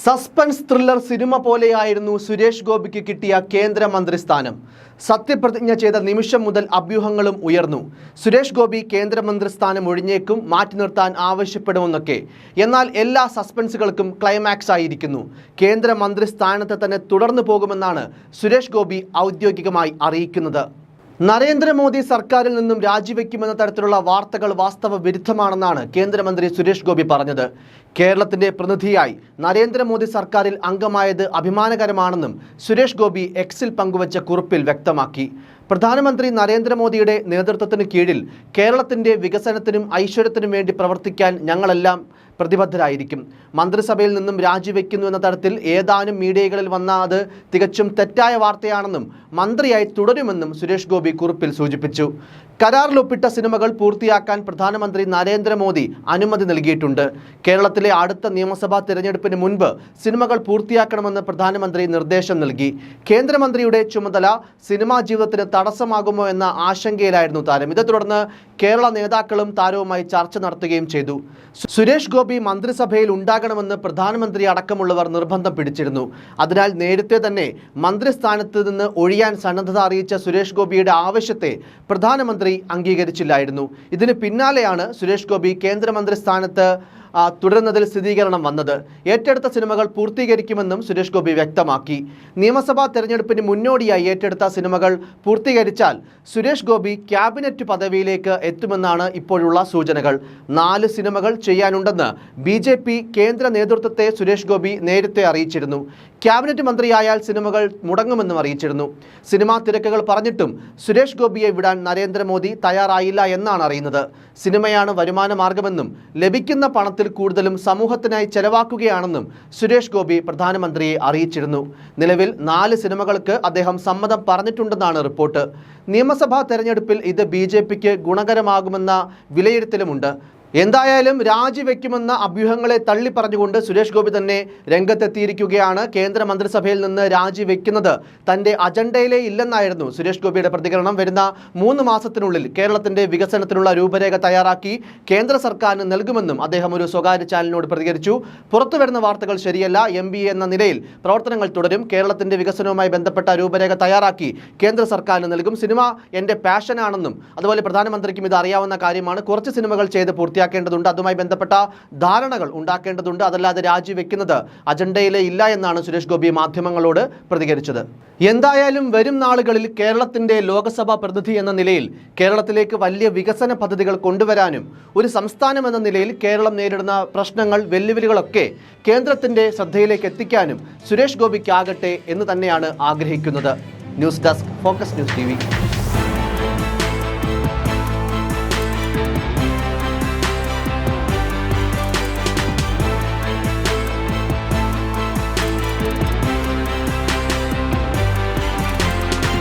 Suspense thriller cinema പോലെയായിരുന്നു സുരേഷ് ഗോപിക്ക് കിട്ടിയ കേന്ദ്രമന്ത്രി സ്ഥാനം സത്യപ്രതിജ്ഞ ചെയ്ത നിമിഷം മുതൽ അഭ്യൂഹങ്ങളും ഉയർന്നു. സുരേഷ് ഗോപി കേന്ദ്രമന്ത്രി സ്ഥാനം ഒഴിഞ്ഞേക്കും മാറ്റി നിർത്താൻ ആവശ്യപ്പെടുമെന്നൊക്കെ. എന്നാൽ എല്ലാ സസ്പെൻസുകൾക്കും ക്ലൈമാക്സ് ആയിരിക്കുന്നു. കേന്ദ്രമന്ത്രി സ്ഥാനത്ത് തന്നെ തുടർന്നു പോകുമെന്നാണ് സുരേഷ് ഗോപി ഔദ്യോഗികമായി അറിയിക്കുന്നത്. നരേന്ദ്രമോദി സർക്കാരിൽ നിന്നും രാജിവെക്കുമെന്ന തരത്തിലുള്ള വാർത്തകൾ വാസ്തവ വിരുദ്ധമാണെന്നാണ് കേന്ദ്രമന്ത്രി സുരേഷ് ഗോപി പറഞ്ഞത്. കേരളത്തിന്റെ പ്രതിനിധിയായി നരേന്ദ്രമോദി സർക്കാരിൽ അംഗമായത് അഭിമാനകരമാണെന്നും സുരേഷ് ഗോപി എക്സിൽ പങ്കുവച്ച കുറിപ്പിൽ വ്യക്തമാക്കി. പ്രധാനമന്ത്രി നരേന്ദ്രമോദിയുടെ നേതൃത്വത്തിന് കീഴിൽ കേരളത്തിന്റെ വികസനത്തിനും ഐശ്വര്യത്തിനും വേണ്ടി പ്രവർത്തിക്കാൻ ഞങ്ങളെല്ലാം പ്രതിബദ്ധരായിരിക്കും. മന്ത്രിസഭയിൽ നിന്നും രാജിവെക്കുന്നു എന്ന തരത്തിൽ ഏതാനും മീഡിയകളിൽ വന്ന അത് തികച്ചും തെറ്റായ വാർത്തയാണെന്നും മന്ത്രിയായി തുടരുമെന്നും സുരേഷ് ഗോപി കുറിപ്പിൽ സൂചിപ്പിച്ചു. കരാറിൽ ഒപ്പിട്ട സിനിമകൾ പൂർത്തിയാക്കാൻ പ്രധാനമന്ത്രി നരേന്ദ്രമോദി അനുമതി നൽകിയിട്ടുണ്ട്. കേരളത്തിലെ അടുത്ത നിയമസഭാ തിരഞ്ഞെടുപ്പിന് മുൻപ് സിനിമകൾ പൂർത്തിയാക്കണമെന്ന് പ്രധാനമന്ത്രി നിർദ്ദേശം നൽകി. കേന്ദ്രമന്ത്രിയുടെ ചുമതല സിനിമാ ജീവിതത്തിന് തടസ്സമാകുമോ എന്ന ആശങ്കയിലായിരുന്നു താരം. ഇതേ തുടർന്ന് കേരള നേതാക്കളും താരവുമായി ചർച്ച നടത്തുകയും ചെയ്തു. സുരേഷ് ഗോപി മന്ത്രിസഭയിൽ ഉണ്ടാകണമെന്ന് പ്രധാനമന്ത്രി അടക്കമുള്ളവർ നിർബന്ധം പിടിച്ചിരുന്നു. അതിനാൽ നേരത്തെ തന്നെ മന്ത്രിസ്ഥാനത്ത് നിന്ന് ഒഴിയാൻ സന്നദ്ധത അറിയിച്ച സുരേഷ് ഗോപിയുടെ ആവശ്യത്തെ പ്രധാനമന്ത്രി അംഗീകരിച്ചില്ലായിരുന്നു. ഇതിന് പിന്നാലെയാണ് സുരേഷ് ഗോപി കേന്ദ്രമന്ത്രി സ്ഥാനത്ത് തുടരുന്നതിൽ സ്ഥിരീകരണം വന്നത്. ഏറ്റെടുത്ത സിനിമകൾ പൂർത്തീകരിക്കുമെന്നും സുരേഷ് ഗോപി വ്യക്തമാക്കി. നിയമസഭാ തെരഞ്ഞെടുപ്പിന് മുന്നോടിയായി ഏറ്റെടുത്ത സിനിമകൾ പൂർത്തീകരിച്ചാൽ സുരേഷ് ഗോപി ക്യാബിനറ്റ് പദവിയിലേക്ക് എത്തുമെന്നാണ് ഇപ്പോഴുള്ള സൂചനകൾ. നാല് സിനിമകൾ ചെയ്യാനുണ്ടെന്ന് ബി കേന്ദ്ര നേതൃത്വത്തെ സുരേഷ് ഗോപി നേരത്തെ അറിയിച്ചിരുന്നു. ക്യാബിനറ്റ് മന്ത്രിയായാൽ സിനിമകൾ മുടങ്ങുമെന്നും അറിയിച്ചിരുന്നു. സിനിമാ തിരക്കുകൾ പറഞ്ഞിട്ടും സുരേഷ് ഗോപിയെ വിടാൻ നരേന്ദ്രമോദി തയ്യാറായില്ല എന്നാണ് അറിയുന്നത്. സിനിമയാണ് വരുമാന മാർഗമെന്നും ലഭിക്കുന്ന പണത്തിൽ കൂടുതലും സമൂഹത്തിനായി ചെലവാക്കുകയാണെന്നും സുരേഷ് ഗോപി പ്രധാനമന്ത്രിയെ അറിയിച്ചിരുന്നു. നിലവിൽ നാല് സിനിമകൾക്ക് അദ്ദേഹം സമ്മതം പറഞ്ഞിട്ടുണ്ടെന്നാണ് റിപ്പോർട്ട്. നിയമസഭാ തെരഞ്ഞെടുപ്പിൽ ഇത് ബി ഗുണകരമാകുമെന്ന വിലയിരുത്തലുമുണ്ട്. എന്തായാലും രാജിവെക്കുമെന്ന അഭ്യൂഹങ്ങളെ തള്ളി പറഞ്ഞുകൊണ്ട് സുരേഷ് ഗോപി തന്നെ രംഗത്തെത്തിയിരിക്കുകയാണ് കേന്ദ്ര മന്ത്രിസഭയിൽ നിന്ന് രാജിവെക്കുന്നത്. തന്റെ അജണ്ടയിലേ ഇല്ലെന്നായിരുന്നു സുരേഷ് ഗോപിയുടെ പ്രതികരണം. വരുന്ന മൂന്ന് മാസത്തിനുള്ളിൽ കേരളത്തിന്റെ വികസനത്തിനുള്ള രൂപരേഖ തയ്യാറാക്കി കേന്ദ്ര സർക്കാരിന് നൽകുമെന്നും അദ്ദേഹം ഒരു സ്വകാര്യ ചാനലിനോട് പ്രതികരിച്ചു. പുറത്തുവരുന്ന വാർത്തകൾ ശരിയല്ല. എം എന്ന നിലയിൽ പ്രവർത്തനങ്ങൾ തുടരും. കേരളത്തിന്റെ വികസനവുമായി ബന്ധപ്പെട്ട രൂപരേഖ തയ്യാറാക്കി കേന്ദ്ര സർക്കാരിന് നൽകും. സിനിമ എന്റെ പാഷനാണെന്നും അതുപോലെ പ്രധാനമന്ത്രിക്കും ഇത് അറിയാവുന്ന കാര്യമാണ്. കുറച്ച് സിനിമകൾ ചെയ്ത് പൂർത്തിയാക്കേണ്ടതുണ്ട് അതുമായി ബന്ധപ്പെട്ട ധാരണകൾ ഉണ്ടാക്കേണ്ടതുണ്ട്. അതല്ലാതെ രാജിവെക്കുന്നത് അജണ്ടയിലെ ഇല്ല എന്നാണ് സുരേഷ് ഗോപി മാധ്യമങ്ങളോട് പ്രതികരിച്ചത്. എന്തായാലും വരും നാളുകളിൽ കേരളത്തിന്റെ ലോകസഭാ പ്രതിനിധി എന്ന നിലയിൽ കേരളത്തിലേക്ക് വലിയ വികസന പദ്ധതികൾ കൊണ്ടുവരാനും ഒരു സംസ്ഥാനം എന്ന നിലയിൽ കേരളം നേരിടുന്ന പ്രശ്നങ്ങൾ വെല്ലുവിളികളൊക്കെ കേന്ദ്രത്തിന്റെ ശ്രദ്ധയിലേക്ക് എത്തിക്കാനും സുരേഷ് ഗോപിക്കാകട്ടെ എന്ന് തന്നെയാണ് ആഗ്രഹിക്കുന്നത്. News desk focus news T